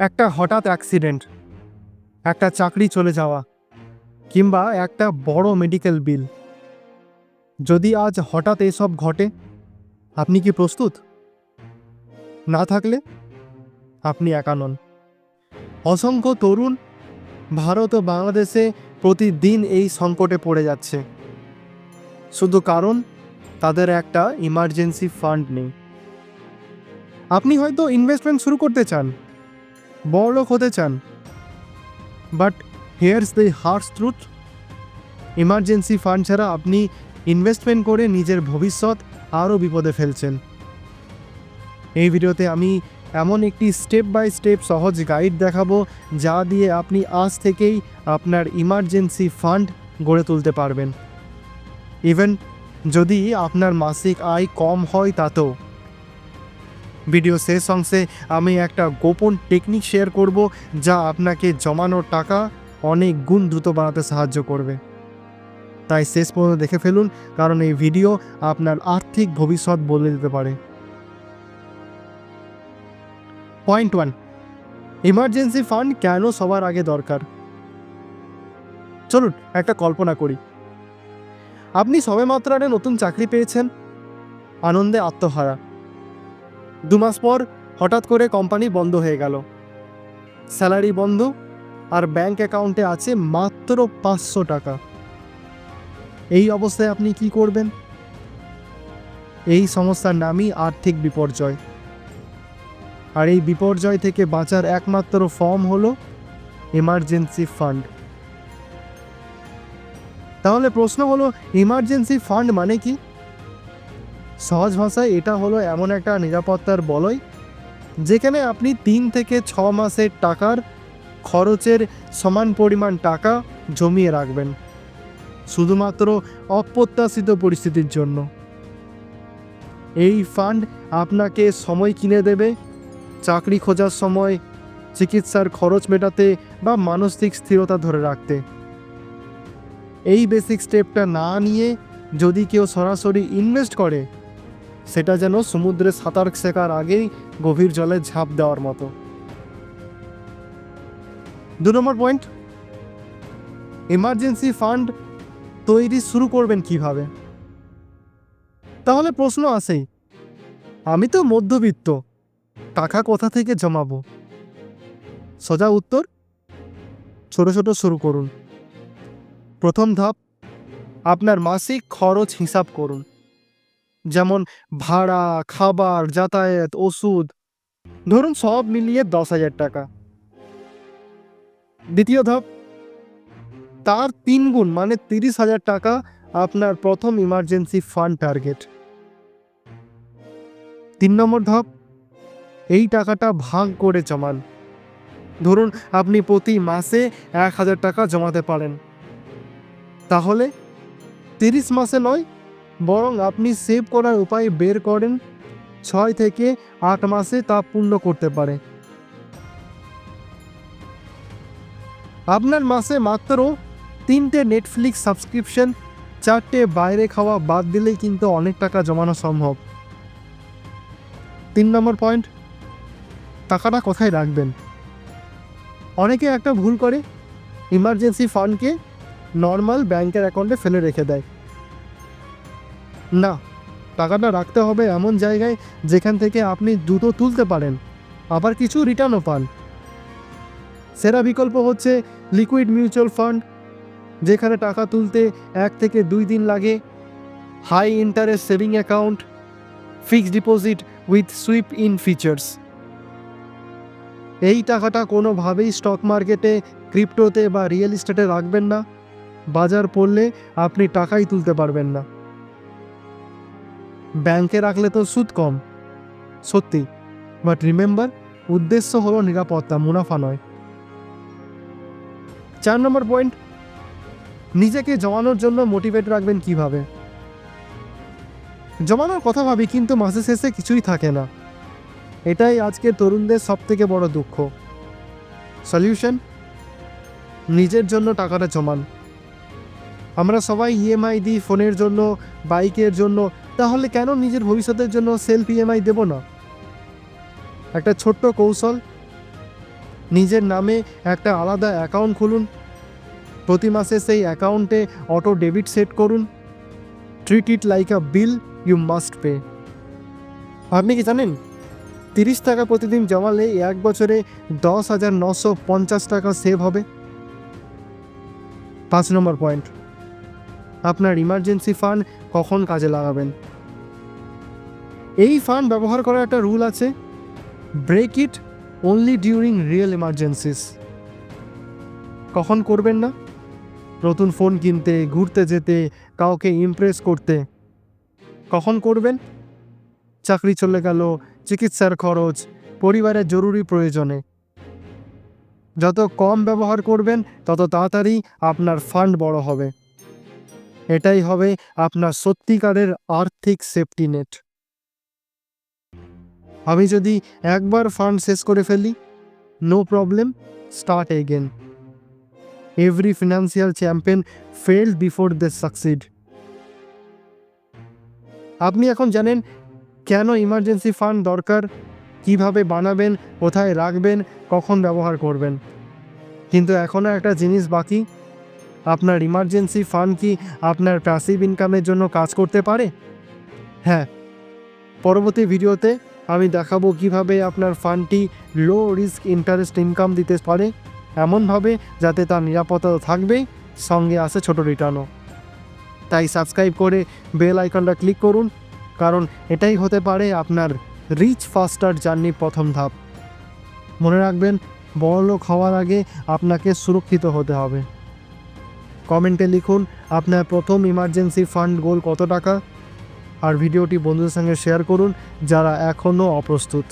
একটা হঠাৎ অ্যাক্সিডেন্ট একটা চাকরি চলে যাওয়া, কিংবা একটা বড় মেডিকেল বিল যদি আজ হঠাৎ এসব ঘটে, আপনি কি প্রস্তুত? না থাকলে, আপনি একা নন। অসংখ্য তরুণ ভারত ও বাংলাদেশে প্রতিদিন এই সংকটে পড়ে যাচ্ছে। শুধু কারণ, তাদের একটা ইমার্জেন্সি ফান্ড নেই। আপনি হয়তো ইনভেস্টমেন্ট শুরু করতে চান। বড়লোক হতে চান। But here's the harsh truth emergency fund ছাড়া আপনি ইনভেস্টমেন্ট করে নিজের ভবিষ্যৎ আরও বিপদে ফেলছেন। এই ভিডিওতে আমি এমন একটি স্টেপ বাই স্টেপ সহজ গাইড দেখাবো যা দিয়ে আপনি আজ থেকেই আপনার ইমার্জেন্সি ফান্ড গড়ে তুলতে পারবেন। ইভেন যদি আপনার মাসিক আয় কম হয় তাতেও। ভিডিও শেষ অংশে আমি একটা গোপন টেকনিক শেয়ার করব যা আপনাকে জমানোর টাকা অনেক গুণ দ্রুত বানাতে সাহায্য করবে। তাই শেষ পর্যন্ত দেখে ফেলুন, কারণ এই ভিডিও আপনার আর্থিক ভবিষ্যৎ বলে দিতে পারে। পয়েন্ট ওয়ান ইমার্জেন্সি ফান্ড কেন সবার আগে দরকার? চলুন, একটা কল্পনা করি। আপনি সবেমাত্র একটা নতুন চাকরি পেয়েছেন, আনন্দে আত্মহারা। দু মাস পর হঠাৎ করে কোম্পানি বন্ধ হয়ে গেল। স্যালারি বন্ধ আর ব্যাংক অ্যাকাউন্টে আছে মাত্র পাঁচশো টাকা। এই অবস্থায় আপনি কি করবেন? এই সমস্যার নামই আর্থিক বিপর্যয়। আর এই বিপর্যয় থেকে বাঁচার একমাত্র ফর্ম হলো এমার্জেন্সি ফান্ড। তাহলে প্রশ্ন হলো ইমার্জেন্সি ফান্ড মানে কি? সহজ ভাষায় এটা হলো এমন একটা নিরাপত্তার বলয়, যেখানে আপনি তিন থেকে ছ মাসের টাকার খরচের সমান পরিমাণ টাকা জমিয়ে রাখবেন, শুধুমাত্র অপ্রত্যাশিত পরিস্থিতির জন্য। এই ফান্ড আপনাকে সময় কিনে দেবে, চাকরি খোঁজার সময়, চিকিৎসার খরচ মেটাতে বা মানসিক স্থিরতা ধরে রাখতে। এই বেসিক স্টেপটা না নিয়ে যদি কেউ সরাসরি ইনভেস্ট করে সেটা যেন সমুদ্রে সাঁতার শেখার আগেই গভীর জলে ঝাঁপ দেওয়ার মতো। দু নম্বর পয়েন্ট। এমার্জেন্সি ফান্ড তৈরি শুরু করবেন কীভাবে? তাহলে প্রশ্ন আসেই। আমি তো মধ্যবিত্ত, টাকা কোথা থেকে জমাবো? সোজা উত্তর, ছোট ছোট শুরু করুন। প্রথম ধাপ, আপনার মাসিক খরচ হিসাব করুন। যেমন ভাড়া, খাবার, যাতায়াত, ওষুধ। ধরুন সব মিলিয়ে দশ হাজার টাকা। দ্বিতীয় ধাপ, তার তিন গুণ মানে তিরিশ হাজার টাকা আপনার প্রথম ইমার্জেন্সি ফান্ড টার্গেট তিন নম্বর ধাপ, এই টাকাটা ভাগ করে জমান। ধরুন আপনি প্রতি মাসে এক হাজার টাকা জমাতে পারেন। তাহলে তিরিশ মাসে নয় বরং আপনি সেভ করার উপায় বের করেন। ছয় থেকে আট মাসে তা পূর্ণ করতে পারে। আপনার মাসে মাত্র তিনটে নেটফ্লিক্স সাবস্ক্রিপশন চারটে বাইরে খাওয়া বাদ দিলেই কিন্তু অনেক টাকা জমানো সম্ভব। তিন নম্বর পয়েন্ট টাকাটা কোথায় রাখবেন? অনেকে একটা ভুল করে ইমার্জেন্সি ফান্ডকে নর্মাল ব্যাংকের অ্যাকাউন্টে ফেলে রেখে দেয়। না, টাকাটা রাখতে হবে এমন জায়গায় যেখান থেকে আপনি দুটো তুলতে পারেন। আবার কিছু রিটার্নও পান। সেরা বিকল্প হচ্ছে লিকুইড মিউচুয়াল ফান্ড, যেখানে টাকা তুলতে এক থেকে দুই দিন লাগে। High interest saving account, fixed deposit with sweep in features. এই টাকাটা কোনোভাবেই স্টক মার্কেটে, ক্রিপ্টোতে বা রিয়েল এস্টেটে রাখবেন না। বাজার পড়লে আপনি টাকাই তুলতে পারবেন না। ব্যাংকে রাখলে তো সুদ কম। সত্যি। বাট রিমেম্বার উদ্দেশ্য হলো নিরাপত্তা, মুনাফা নয়। চার নম্বর পয়েন্ট নিজেকে জমানোর জন্য মোটিভেট রাখবেন কীভাবে? জমানোর কথা ভাবি, কিন্তু মাসের শেষে কিছুই থাকে না। এটাই আজকের তরুণদের সব থেকে বড় দুঃখ। সলিউশন নিজের জন্য টাকাটা জমান। আমরা সবাই ইএমআই দিই, ফোনের জন্য, বাইকের জন্য তাহলে কেন নিজের ভবিষ্যতের জন্য সেলফ ইএমআই দেব না? একটা ছোট্ট কৌশল, নিজের নামে একটা আলাদা অ্যাকাউন্ট খুলুন, প্রতি মাসে সেই অ্যাকাউন্টে অটো ডেবিট সেট করুন treat it like a bill you must pay আপনি কি জানেন? তিরিশ টাকা প্রতিদিন জমালে এক বছরে দশ হাজার নশো পঞ্চাশ টাকা সেভ হবে। পাঁচ নম্বর পয়েন্ট আপনার ইমার্জেন্সি ফান্ড কখন কাজে লাগাবেন? এই ফান্ড ব্যবহার করার একটা রুল আছে, break it only during real emergencies কখন করবেন না? নতুন ফোন কিনতে, ঘুরতে যেতে, কাউকে ইমপ্রেস করতে। কখন করবেন? চাকরি চলে গেল, চিকিৎসার খরচ, পরিবারের জরুরি প্রয়োজনে। যত কম ব্যবহার করবেন, তত তাড়াতাড়ি আপনার ফান্ড বড় হবে। এটাই হবে আপনার সত্যিকারের আর্থিক সেফটি নেট। আমি যদি একবার ফান্ড শেষ করে ফেলি no problem start again every financial champion fail before they succeed আপনি এখন জানেন কেন ইমার্জেন্সি ফান্ড দরকার, কীভাবে বানাবেন, কোথায় রাখবেন, কখন ব্যবহার করবেন। কিন্তু এখনও একটা জিনিস বাকি, আপনার ইমার্জেন্সি ফান্ড কি আপনার প্যাসিভ ইনকামের জন্য কাজ করতে পারে? হ্যাঁ পরবর্তী ভিডিওতে আমি দেখাবো কীভাবে আপনার ফান্ডটি লো রিস্ক ইন্টারেস্ট ইনকাম দিতে পারে এমনভাবে যাতে তার নিরাপত্তা থাকবে সঙ্গে আসে ছোট রিটার্নও তাই সাবস্ক্রাইব করে বেল আইকনটা ক্লিক করুন, কারণ এটাই হতে পারে আপনার রিচ ফাস্টার জার্নির প্রথম ধাপ। মনে রাখবেন বড়লোক হওয়ার আগে আপনাকে সুরক্ষিত হতে হবে। কমেন্টে লিখুন, আপনার প্রথম ইমার্জেন্সি ফান্ড গোল কত টাকা? আর ভিডিওটি বন্ধুদের সঙ্গে শেয়ার করুন যারা এখনও অপ্রস্তুত।